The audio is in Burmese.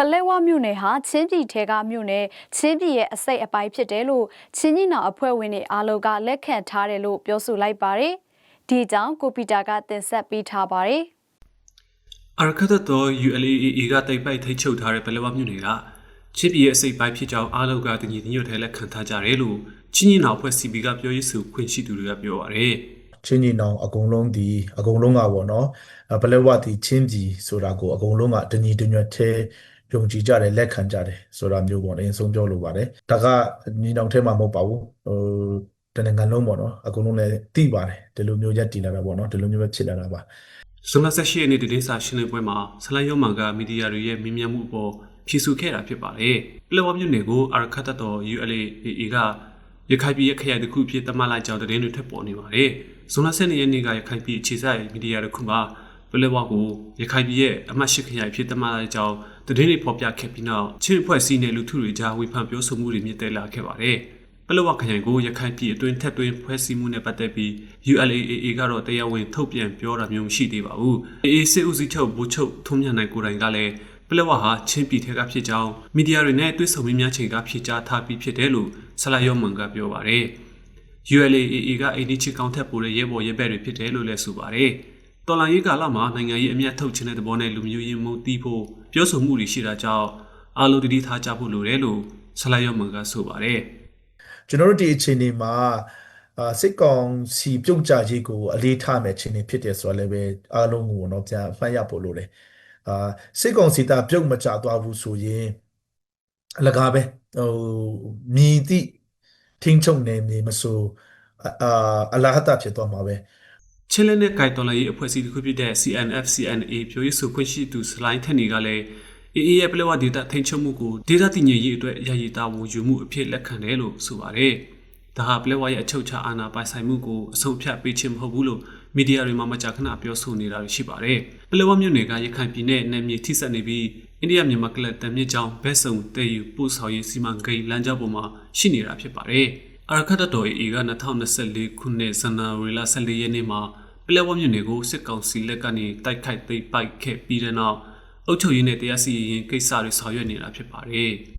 ပလဲဝမြို့နယ်ဟာချင်းပြည်ထဲကမြို့နယ်ချင်းပြည်ရဲ့အစိတ်အပိုင်းဖြစ်တယ်လို့ချင်းကြီးနောင်အဖွဲ့ဝင်တွေအားလုံးကလက်ခံထားတယ်လို့ပြောဆိုလိုက်ပါတယ်။ဒီအကြောင်းကိုပီတာကတင်ဆက်ပေးထားပါတယ်။အာရခတ်တော် ULAA ကတိုက်ပိုက်ထိတ်ချုပ်ထားတဲ့ပလက်ဝမြို့နယ်ကချစ်ပြည်ရဲ့အစိပ်ပိုင်းဖြစ်ကြောင်းအားလုံးကတညီတညွတ်ထဲလက်ခံထားကြတယ်လို့ချင်းကြီးနောက်ဖွဲ့ CB ကပြောရေးဆိုခွင့်ရှိသူတွေကပြောပါရယ်ချင်းညီနောင်အကုန်လုံးဒီအကုန်လုံးကပေါ့နော်ဘလက်ဝတီချင်းပြည်ဆိုတာကိုအကုန်လုံးကတညီတညွတ်သေး ယုံကြည်ကြတယ်လက်ခံကြတယ်ဆိုတာမျိုးပေါ့လေအဆုံးပြောလိုပါတယ်ဒါကညီနောင်ထဲမှာမဟုတ်ပါဘူးဟိုတနင်္ဂနွေလုံးပေါ့နော်အကုန်လုံးလည်းသိပါတယ်ဒီလိုမျိုးရက်တည်လာတာပေါ့နော်ဒီလိုမျိုးပဲဖြစ်လာတာပါဇွန်လ18ရက်နေ့တည်င်းစာရှင်းလင်းပွဲမှာဆလိုင်းရုံးမှန်ကမီဒီယာတွေရဲ့မြင်မြန်မှုအပေါ်ဖြေဆိုခဲ့တာဖြစ်ပါတယ်ပလက်ဝမြို့နယ်ကိုအာရခတ်တော် ULAA ကရခိုင်ပြည်ရဲ့ခရိုင်တစ်ခုဖြစ်သတ်မှတ်လိုက်ကြောင်းသတင်းတွေထွက်ပေါ်နေပါတယ်ဇွန်လ12ရက်နေ့ကရခိုင်ပြည်အခြေစိုက်မီဒီယာတစ်ခုမှာ ပလက်ဝကိုရခိုင်ပြည်ရဲ့အမှတ်၈ခရိုင်ဖြစ်သတ်မှတ်လိုက်ကြောင်းသတင်းတွေဖော်ပြခဲ့ပြီးနောက်ချင်းအဖွဲ့စည်းနယ်လူထုတွေကြားဝေဖန်ပြောဆိုမှုတွေမြင့်တက်လာခဲ့ပါတယ်ပလောဝခရိုင်ကိုရခိုင်ပြည်အတွင်းထက်သွင်းဖွဲ့စည်းမှုနဲ့ပတ်သက်ပြီး ULAA ကတော့တရားဝင်ထုတ်ပြန်ပြောတာမျိုးမရှိသေးပါဘူး။ AA စစ်ဦးစီးချုပ်ဗိုလ်ချုပ်ထုံးမြတ်နိုင်ကိုယ်တိုင်ကလည်းပလောဝဟာချင်းပြည်ထက်ကဖြစ်ကြောင်းမီဒီယာတွေနဲ့တွေ့ဆုံမေးမြန်းချိန်ကဖြေကြားထားပြီးဖြစ်တယ်လို့ဆလာယောမန်ကပြောပါတယ်။ ULAA ကအိန္ဒိချီကောင်ထက်ပိုတဲ့ရဲဘော်ရဲဘက်တွေဖြစ်တယ်လို့လည်းဆိုပါတယ်။ တော်လန်ရေးကာလမှာနိုင်ငံရေးအမျက်ထုတ်ခြင်းတဲ့သဘောနဲ့လူမျိုးရေးမှုတီးဖို့ပြောဆိုမှုတွေရှိတာကြောင့်အားလုံးတတိထားကြဖို့လိုတယ်လို့ဆလာယောမန်ကဆိုပါတယ်။ကျွန်တော်တို့ဒီအခြေအနေမှာအာစစ်ကောင်စီပြုတ်ကြရေးကိုအလေးထားမယ်အခြေအနေဖြစ်တယ်ဆိုတော့လည်းပဲအားလုံးကိုတော့ပြန်မှတ်ရဖို့လိုတယ်အာစစ်ကောင်စီတာပြုတ်မကြသွားဘူးဆိုရင်အလကားပဲဟိုမြည်သည့်ထင်းချုံနေမြေမဆိုအာအလာဟတာဖြစ်သွားမှာပဲ ချင်းလက်နဲ့ဂိုက်တော်လိုင်းရေးအဖွဲ့အစည်းတစ်ခုဖြစ်တဲ့ CNF CNA ပြောရေးဆိုခွင့်ရှိသူစလိုင်းထက်နေကလည်း AA ရဲ့ပလက်ဝဒေတာထိန်ချုပ်မှုကိုဒေတာတည်ငြိမ်ရေးအတွက်ရည်ရည်တာဝန်ယူမှုအဖြစ်လက်ခံတယ်လို့ဆိုပါတယ်။ဒါဟာပလက်ဝရဲ့အချုပ်ချာအာဏာပိုင်ဆိုင်မှုကိုအဆုံးဖြတ်ပေးခြင်းမဟုတ်ဘူးလို့မီဒီယာတွေမှာမကြာခဏပြောဆိုနေတာရှိပါတယ်။ပလက်ဝမြို့နယ်ကရခိုင်ပြည်နယ်နယ်မြေထိစပ်နေပြီးအိန္ဒိယမြန်မာကလပ်တံမြင့်ကျောင်းဘက်စုံတည်ယူပို့ဆောင်ရေးစီမံကိန်းလမ်းကြောင်းပေါ်မှာရှိနေတာဖြစ်ပါတယ်။ အာရခတ်တော် AA က2024ခုနှစ်ဇန်နဝါရီလ14ရက်နေ့မှာပလက်ဝမြို့နယ်ကိုစစ်ကောင်စီလက်ကနေတိုက်ခိုက်သိမ်းပိုက်ခဲ့ပြီးတဲ့နောက်အုပ်ချုပ်ရေးနဲ့တရားစီရင်ကိစ္စတွေဆောင်ရွက်နေတာဖြစ်ပါတယ်။